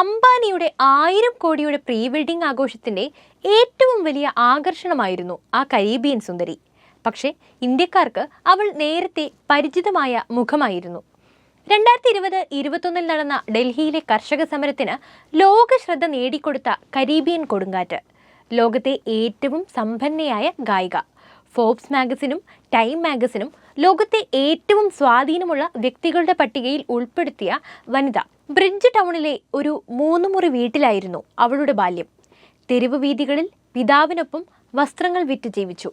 അംബാനിയുടെ ആയിരം കോടിയുടെ പ്രീ വെഡിംഗ് ആഘോഷത്തിന്റെ ഏറ്റവും വലിയ ആകർഷണമായിരുന്നു ആ കരീബിയൻ സുന്ദരി. പക്ഷേ ഇന്ത്യക്കാർക്ക് അവൾ നേരത്തെ പരിചിതമായ മുഖമായിരുന്നു. രണ്ടായിരത്തി ഇരുപത് ഇരുപത്തൊന്നിൽ നടന്ന ഡൽഹിയിലെ കർഷക സമരത്തിന് ലോക ശ്രദ്ധ നേടിക്കൊടുത്ത കരീബിയൻ കൊടുങ്കാറ്റ്. ലോകത്തെ ഏറ്റവും സമ്പന്നയായ ഗായിക. ഫോബ്സ് മാഗസിനും ടൈം മാഗസിനും ലോകത്തെ ഏറ്റവും സ്വാധീനമുള്ള വ്യക്തികളുടെ പട്ടികയിൽ ഉൾപ്പെടുത്തിയ വനിത. ബ്രിഡ്ജ് ടൗണിലെ ഒരു മൂന്ന് മുറി വീട്ടിലായിരുന്നു അവളുടെ ബാല്യം. തെരുവ് വീതികളിൽ പിതാവിനൊപ്പം വസ്ത്രങ്ങൾ വിറ്റ് ജീവിച്ചു.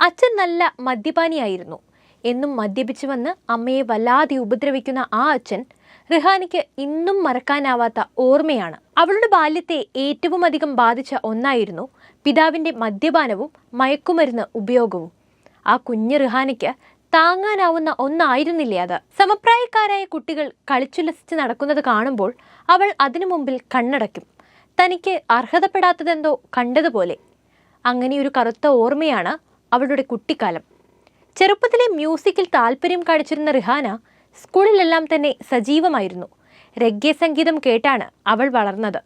അച്ഛൻ നല്ല മദ്യപാനിയായിരുന്നു. എന്നും മദ്യപിച്ചു വന്ന് അമ്മയെ വല്ലാതെ ഉപദ്രവിക്കുന്ന ആ അച്ഛൻ റിഹാനിക്ക് ഇന്നും മറക്കാനാവാത്ത ഓർമ്മയാണ്. അവളുടെ ബാല്യത്തെ ഏറ്റവും അധികം ബാധിച്ച ഒന്നായിരുന്നു പിതാവിന്റെ മദ്യപാനവും മയക്കുമരുന്ന് ഉപയോഗവും. ആ കുഞ്ഞ് റിഹാനയ്ക്ക് താങ്ങാനാവുന്ന ഒന്നായിരുന്നില്ലേ അത്? സമപ്രായക്കാരായ കുട്ടികൾ കളിച്ചുലസിച്ച് നടക്കുന്നത് കാണുമ്പോൾ അവൾ അതിനു മുമ്പിൽ കണ്ണടയ്ക്കും. തനിക്ക് അർഹതപ്പെടാത്തതെന്തോ കണ്ടതുപോലെ. അങ്ങനെയൊരു കറുത്ത ഓർമ്മയാണ് അവളുടെ കുട്ടിക്കാലം. ചെറുപ്പത്തിലെ മ്യൂസിക്കിൽ താല്പര്യം കാണിച്ചിരുന്ന റിഹാന സ്കൂളിലെല്ലാം തന്നെ സജീവമായിരുന്നു. രഗ്യസംഗീതം കേട്ടാണ് അവൾ വളർന്നത്.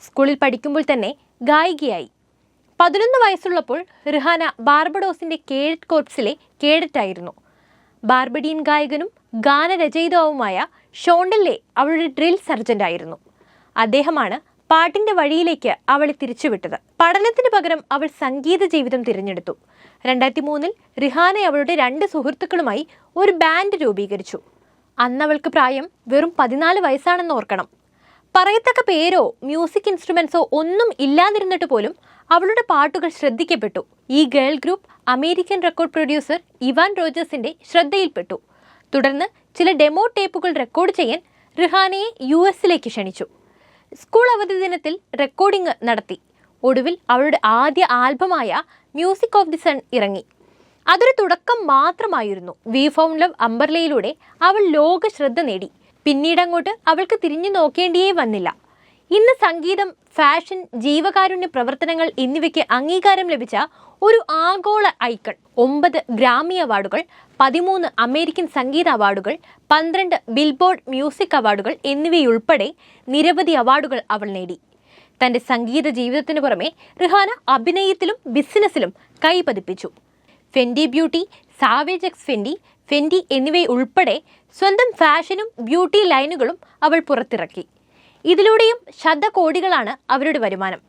സ്കൂളിൽ പഠിക്കുമ്പോൾ തന്നെ ഗായികയായി. പതിനൊന്ന് വയസ്സുള്ളപ്പോൾ റിഹാന ബാർബഡോസിന്റെ കേഡറ്റ് കോർപ്സിലെ കേഡറ്റായിരുന്നു. ബാർബഡിയൻ ഗായകനും ഗാനരചയിതാവുമായ ഷോണ്ടല്ലേ അവളുടെ ഡ്രിൽ സർജന്റ് ആയിരുന്നു അദ്ദേഹമാണ് പാട്ടിന്റെ വഴിയിലേക്ക് അവളെ തിരിച്ചുവിട്ടത്. പഠനത്തിന് പകരം അവൾ സംഗീത ജീവിതം തിരഞ്ഞെടുത്തു. രണ്ടായിരത്തി മൂന്നിൽ റിഹാന അവളുടെ രണ്ട് സുഹൃത്തുക്കളുമായി ഒരു ബാൻഡ് രൂപീകരിച്ചു. അന്നവൾക്ക് പ്രായം വെറും പതിനാല് വയസ്സാണെന്ന് ഓർക്കണം. പറയത്തക്ക പേരോ മ്യൂസിക് ഇൻസ്ട്രുമെന്റ്സോ ഒന്നും ഇല്ലാതിരുന്നിട്ട് പോലും അവളുടെ പാട്ടുകൾ ശ്രദ്ധിക്കപ്പെട്ടു. ഈ girl group American record producer Evan റോജേഴ്സിന്റെ ശ്രദ്ധയിൽപ്പെട്ടു. തുടർന്ന് ചില ഡെമോ ടേപ്പുകൾ റെക്കോർഡ് ചെയ്യാൻ റിഹാനയെ യു എസിലേക്ക് ക്ഷണിച്ചു. സ്കൂൾ അവധി ദിനത്തിൽ റെക്കോർഡിംഗ് നടത്തി. ഒടുവിൽ അവളുടെ ആദ്യ ആൽബമായ മ്യൂസിക് ഓഫ് ദി സൺ ഇറങ്ങി. അതൊരു തുടക്കം മാത്രമായിരുന്നു. വി ഫൗണ്ട് ലവ് അംബർലയിലൂടെ അവൾ ലോക ശ്രദ്ധ നേടി. പിന്നീട് അങ്ങോട്ട് അവൾക്ക് തിരിഞ്ഞു നോക്കേണ്ടിയേ വന്നില്ല. ഇന്ന് സംഗീതം ഫാഷൻ ജീവകാരുണ്യ പ്രവർത്തനങ്ങൾ എന്നിവയ്ക്ക് അംഗീകാരം ലഭിച്ച ഒരു ആഗോള ഐക്കൺ ഒമ്പത് ഗ്രാമി അവാർഡുകൾ പതിമൂന്ന് അമേരിക്കൻ സംഗീത അവാർഡുകൾ പന്ത്രണ്ട് ബിൽബോർഡ് മ്യൂസിക് അവാർഡുകൾ എന്നിവയുൾപ്പെടെ നിരവധി അവാർഡുകൾ അവൾ നേടി. തന്റെ സംഗീത ജീവിതത്തിനു പുറമെ റിഹാന അഭിനയത്തിലും ബിസിനസ്സിലും കൈപതിപ്പിച്ചു Fenty Beauty Savage X Fenty Fenty എന്നിവയുൾപ്പെടെ സ്വന്തം ഫാഷനും ബ്യൂട്ടി ലൈനുകളും അവൾ പുറത്തിറക്കി. ഇതിലൂടെയും ശതകോടികളാണ് അവരുടെ വരുമാനം.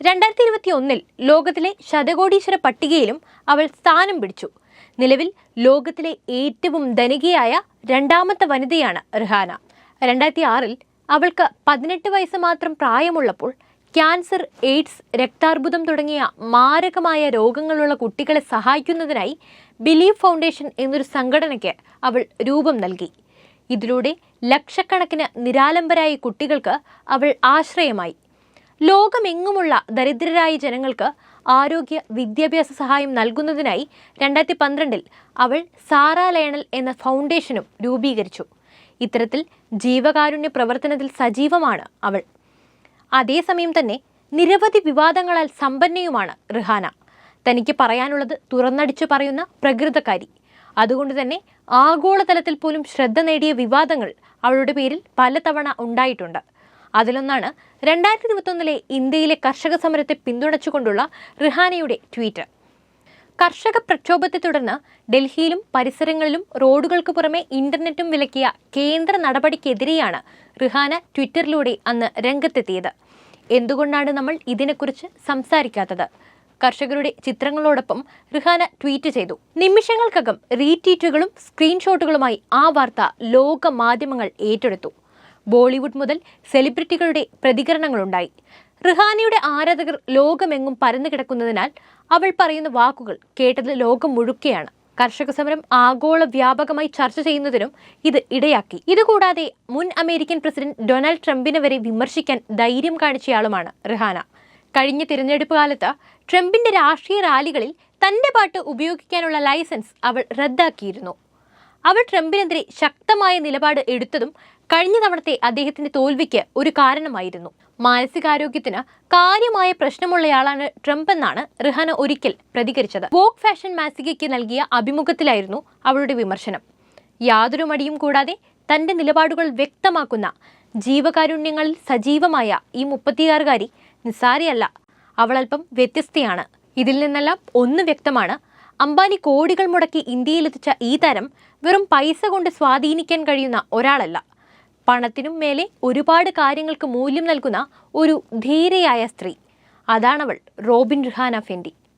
രണ്ടായിരത്തി ഇരുപത്തി ഒന്നിൽ ലോകത്തിലെ ശതകോടീശ്വര പട്ടികയിലും അവൾ സ്ഥാനം പിടിച്ചു. നിലവിൽ ലോകത്തിലെ ഏറ്റവും ധനികയായ രണ്ടാമത്തെ വനിതയാണ് റിഹാന. രണ്ടായിരത്തി ആറിൽ അവൾക്ക് പതിനെട്ട് വയസ്സ് മാത്രം പ്രായമുള്ളപ്പോൾ ക്യാൻസർ എയ്ഡ്സ് രക്താർബുദം തുടങ്ങിയ മാരകമായ രോഗങ്ങളുള്ള കുട്ടികളെ സഹായിക്കുന്നതിനായി ബിലീവ് ഫൗണ്ടേഷൻ എന്നൊരു സംഘടനയ്ക്ക് അവൾ രൂപം നൽകി. ഇതിലൂടെ ലക്ഷക്കണക്കിന് നിരാലംബരായ കുട്ടികൾക്ക് അവൾ ആശ്രയമായി. ലോകമെങ്ങുമുള്ള ദരിദ്രരായ ജനങ്ങൾക്ക് ആരോഗ്യ വിദ്യാഭ്യാസ സഹായം നൽകുന്നതിനായി രണ്ടായിരത്തി പന്ത്രണ്ടിൽ അവൾ സാറ ലയണൽ എന്ന ഫൗണ്ടേഷനും രൂപീകരിച്ചു. ഇത്തരത്തിൽ ജീവകാരുണ്യ പ്രവർത്തനത്തിൽ സജീവമാണ് അവൾ അതേസമയം തന്നെ നിരവധി വിവാദങ്ങളാൽ സമ്പന്നയുമാണ് റിഹാന. തനിക്ക് പറയാനുള്ളത് തുറന്നടിച്ചു പറയുന്ന പ്രകൃതക്കാരി. അതുകൊണ്ട് തന്നെ ആഗോളതലത്തിൽ പോലും ശ്രദ്ധ നേടിയ വിവാദങ്ങൾ അവളുടെ പേരിൽ പലതവണ ഉണ്ടായിട്ടുണ്ട്. അതിലൊന്നാണ് രണ്ടായിരത്തി ഇരുപത്തൊന്നിലെ ഇന്ത്യയിലെ കർഷക സമരത്തെ പിന്തുണച്ചുകൊണ്ടുള്ള റിഹാനയുടെ ട്വീറ്റ്. കർഷക പ്രക്ഷോഭത്തെ തുടർന്ന് ഡൽഹിയിലും പരിസരങ്ങളിലും റോഡുകൾക്ക് പുറമെ ഇന്റർനെറ്റും വിലക്കിയ കേന്ദ്ര നടപടിക്കെതിരെയാണ് റിഹാന ട്വിറ്ററിലൂടെ അന്ന് രംഗത്തെത്തിയത്. എന്തുകൊണ്ടാണ് നമ്മൾ ഇതിനെക്കുറിച്ച് സംസാരിക്കാത്തത്? കർഷകരുടെ ചിത്രങ്ങളോടൊപ്പം റിഹാന ട്വീറ്റ് ചെയ്തു. നിമിഷങ്ങൾക്കകം റീട്വീറ്റുകളും സ്ക്രീൻഷോട്ടുകളുമായി ആ വാർത്ത ലോക മാധ്യമങ്ങൾ ഏറ്റെടുത്തു. ബോളിവുഡ് മുതൽ സെലിബ്രിറ്റികളുടെ പ്രതികരണങ്ങളുണ്ടായി. റിഹാനയുടെ ആരാധകർ ലോകമെങ്ങും പരന്നു കിടക്കുന്നതിനാൽ അവൾ പറയുന്ന വാക്കുകൾ കേട്ടത് ലോകം മുഴുക്കെയാണ്. കർഷക സമരം ആഗോള വ്യാപകമായി ചർച്ച ചെയ്യുന്നതിനും ഇത് ഇടയാക്കി. ഇതുകൂടാതെ മുൻ അമേരിക്കൻ പ്രസിഡന്റ് ഡൊണാൾഡ് ട്രംപിനെ വരെ വിമർശിക്കാൻ ധൈര്യം കാണിച്ചയാളുമാണ് റിഹാന. കഴിഞ്ഞ തിരഞ്ഞെടുപ്പ് കാലത്ത് ട്രംപിന്റെ രാഷ്ട്രീയ റാലികളിൽ തന്റെ പാട്ട് ഉപയോഗിക്കാനുള്ള ലൈസൻസ് അവൾ റദ്ദാക്കിയിരുന്നു. അവൾ ട്രംപിനെതിരെ ശക്തമായ നിലപാട് എടുത്തതും കഴിഞ്ഞ തവണത്തെ അദ്ദേഹത്തിന്റെ തോൽവിക്ക് ഒരു കാരണമായിരുന്നു. മാനസികാരോഗ്യത്തിന് കാര്യമായ പ്രശ്നമുള്ളയാളാണ് ട്രംപ് എന്നാണ് റിഹാന ഒരിക്കൽ പ്രതികരിച്ചത്. വോക്ക് ഫാഷൻ മാസികയ്ക്ക് നൽകിയ അഭിമുഖത്തിലായിരുന്നു അവളുടെ വിമർശനം. യാതൊരു മടിയും കൂടാതെ തന്റെ നിലപാടുകൾ വ്യക്തമാക്കുന്ന ജീവകാരുണ്യങ്ങളിൽ സജീവമായ ഈ മുപ്പത്തിയാറുകാരി നിസാരിയല്ല അവളൽപ്പം വ്യത്യസ്തയാണ്. ഇതിൽ നിന്നെല്ലാം ഒന്ന് വ്യക്തമാണ്. അംബാനി കോടികൾ മുടക്കി ഇന്ത്യയിലെത്തിച്ച ഈ തരം വെറും പൈസ കൊണ്ട് സ്വാധീനിക്കാൻ കഴിയുന്ന ഒരാളല്ല. പണത്തിനും മേലെ ഒരുപാട് കാര്യങ്ങൾക്ക് മൂല്യം നൽകുന്ന ഒരു ധീരയായ സ്ത്രീ. അതാണവൾ റോബിൻ റിഹാന ഫെൻഡി